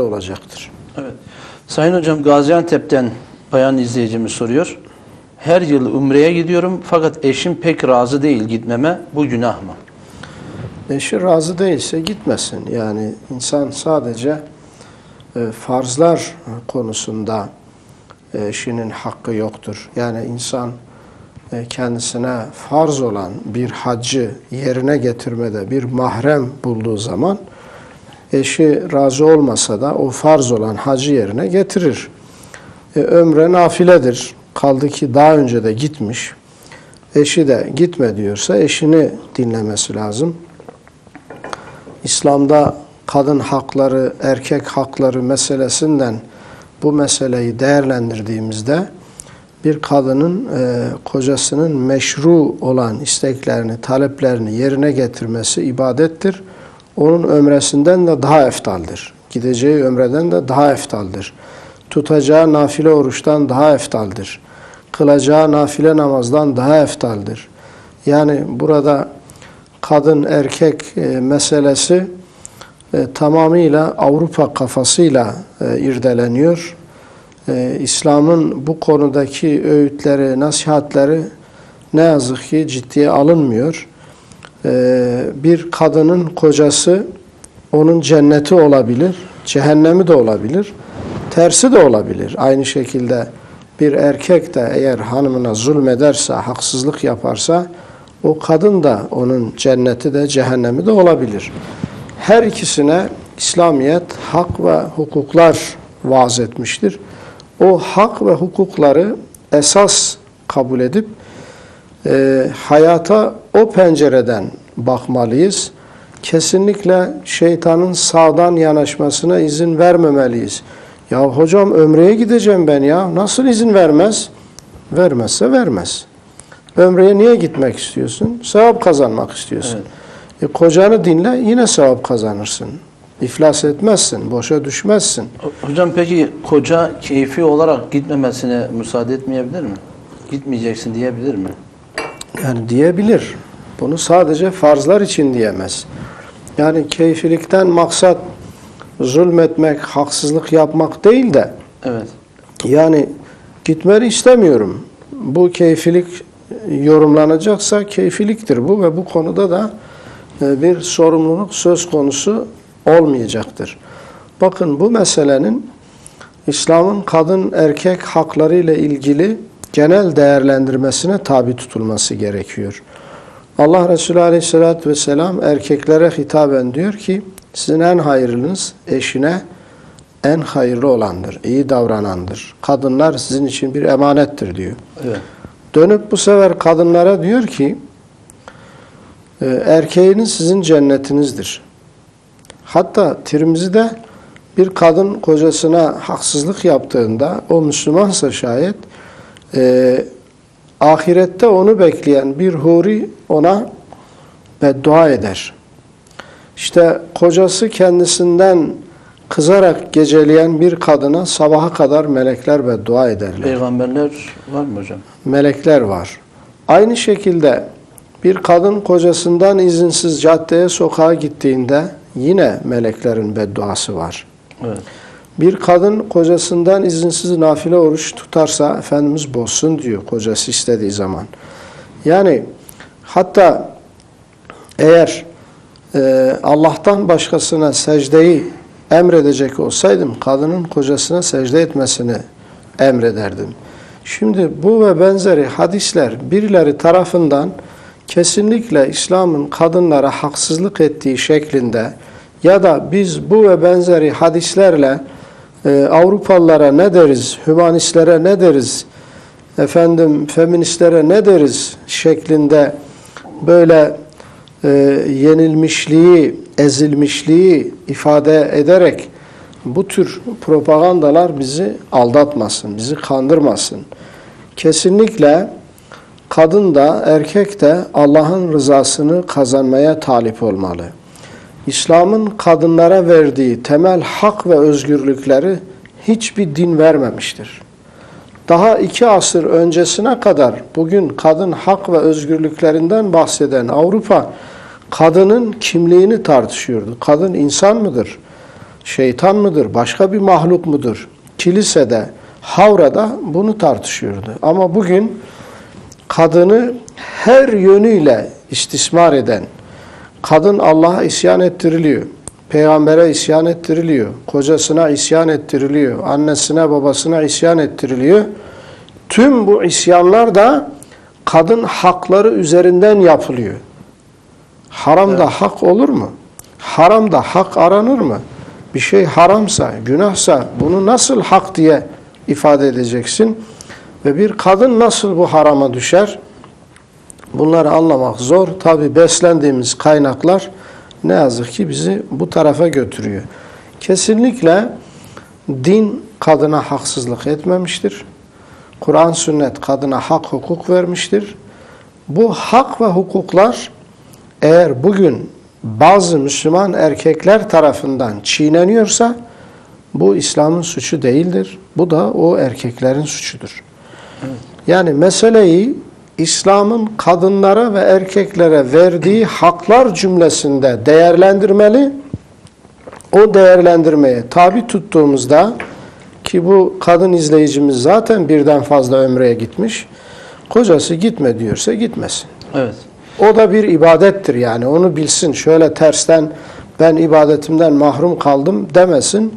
olacaktır. Evet. Sayın Hocam Gaziantep'ten bayan izleyicimiz soruyor. Her yıl Umre'ye gidiyorum fakat eşim pek razı değil gitmeme. Bu günah mı? Eşi razı değilse gitmesin. Yani insan sadece e, farzlar konusunda e, eşinin hakkı yoktur. Yani insan e, kendisine farz olan bir haccı yerine getirmede bir mahrem bulduğu zaman eşi razı olmasa da o farz olan hacı yerine getirir. E, ömre nafiledir. Kaldı ki daha önce de gitmiş. Eşi de gitme diyorsa eşini dinlemesi lazım. İslam'da kadın hakları, erkek hakları meselesinden bu meseleyi değerlendirdiğimizde bir kadının e, kocasının meşru olan isteklerini, taleplerini yerine getirmesi ibadettir. Onun ömresinden de daha eftaldir. Gideceği ömreden de daha eftaldir. Tutacağı nafile oruçtan daha eftaldir. Kılacağı nafile namazdan daha eftaldir. Yani burada kadın erkek e, meselesi e, tamamıyla Avrupa kafasıyla e, irdeleniyor. E, İslam'ın bu konudaki öğütleri, nasihatleri ne yazık ki ciddiye alınmıyor. E, bir kadının kocası onun cenneti olabilir, cehennemi de olabilir, tersi de olabilir. Aynı şekilde bir erkek de eğer hanımına zulmederse, haksızlık yaparsa o kadın da onun cenneti de cehennemi de olabilir. Her ikisine İslamiyet hak ve hukuklar vaaz etmiştir. O hak ve hukukları esas kabul edip e, hayata o pencereden bakmalıyız. Kesinlikle şeytanın sağdan yanaşmasına izin vermemeliyiz. Ya hocam ömreye gideceğim ben ya. Nasıl izin vermez? Vermezse vermez. Ömreye niye gitmek istiyorsun? Sevap kazanmak istiyorsun. E, kocanı dinle yine sevap kazanırsın. İflas etmezsin, boşa düşmezsin. Hocam peki koca keyfi olarak gitmemesine müsaade etmeyebilir mi? Gitmeyeceksin diyebilir mi? Yani diyebilir. Bunu sadece farzlar için diyemez. Yani keyfilikten maksat zulmetmek, haksızlık yapmak değil de Evet. yani gitmeni istemiyorum. Bu keyfilik yorumlanacaksa keyfiliktir bu ve bu konuda da e, bir sorumluluk söz konusu olmayacaktır. Bakın bu meselenin İslam'ın kadın erkek hakları ile ilgili genel değerlendirmesine tabi tutulması gerekiyor. Allah Resulü Aleyhisselatü Vesselam erkeklere hitaben diyor ki sizin en hayırlınız eşine en hayırlı olandır, iyi davranandır. Kadınlar sizin için bir emanettir diyor. Evet. Dönüp bu sefer kadınlara diyor ki e, erkeğiniz sizin cennetinizdir. Hatta Tirmizi'de bir kadın kocasına haksızlık yaptığında o Müslümansa şayet e, ahirette onu bekleyen bir huri ona beddua eder. İşte kocası kendisinden kızarak geceleyen bir kadına sabaha kadar melekler beddua ederler Peygamberler var mı hocam? melekler var. Aynı şekilde bir kadın kocasından izinsiz caddeye sokağa gittiğinde yine meleklerin bedduası var. Evet. Bir kadın kocasından izinsiz nafile oruç tutarsa Efendimiz bozsun diyor kocası istediği zaman. Yani hatta eğer e, Allah'tan başkasına secdeyi emredecek olsaydım kadının kocasına secde etmesini emrederdim. Şimdi bu ve benzeri hadisler birileri tarafından kesinlikle İslam'ın kadınlara haksızlık ettiği şeklinde ya da biz bu ve benzeri hadislerle e, Avrupalılara ne deriz, hümanistlere ne deriz, efendim feministlere ne deriz şeklinde böyle e, yenilmişliği, ezilmişliği ifade ederek bu tür propagandalar bizi aldatmasın, bizi kandırmasın. Kesinlikle kadın da erkek de Allah'ın rızasını kazanmaya talip olmalı. İslam'ın kadınlara verdiği temel hak ve özgürlükleri hiçbir din vermemiştir. Daha iki asır öncesine kadar bugün kadın hak ve özgürlüklerinden bahseden Avrupa kadının kimliğini tartışıyordu. Kadın insan mıdır? şeytan mıdır, başka bir mahluk mudur? Kilisede, havrada bunu tartışıyordu. Ama bugün kadını her yönüyle istismar eden, kadın Allah'a isyan ettiriliyor, peygambere isyan ettiriliyor, kocasına isyan ettiriliyor, annesine babasına isyan ettiriliyor. Tüm bu isyanlar da kadın hakları üzerinden yapılıyor. Haramda hak olur mu? Haramda hak aranır mı? Bir şey haramsa, günahsa bunu nasıl hak diye ifade edeceksin? Ve bir kadın nasıl bu harama düşer? Bunları anlamak zor. Tabi beslendiğimiz kaynaklar ne yazık ki bizi bu tarafa götürüyor. Kesinlikle din kadına haksızlık etmemiştir. Kur'an sünnet kadına hak hukuk vermiştir. Bu hak ve hukuklar eğer bugün bazı Müslüman erkekler tarafından çiğneniyorsa bu İslam'ın suçu değildir. Bu da o erkeklerin suçudur. Yani meseleyi İslam'ın kadınlara ve erkeklere verdiği haklar cümlesinde değerlendirmeli. O değerlendirmeye tabi tuttuğumuzda ki bu kadın izleyicimiz zaten birden fazla ömreye gitmiş. Kocası gitme diyorsa gitmesin. Evet. O da bir ibadettir yani onu bilsin. Şöyle tersten ben ibadetimden mahrum kaldım demesin.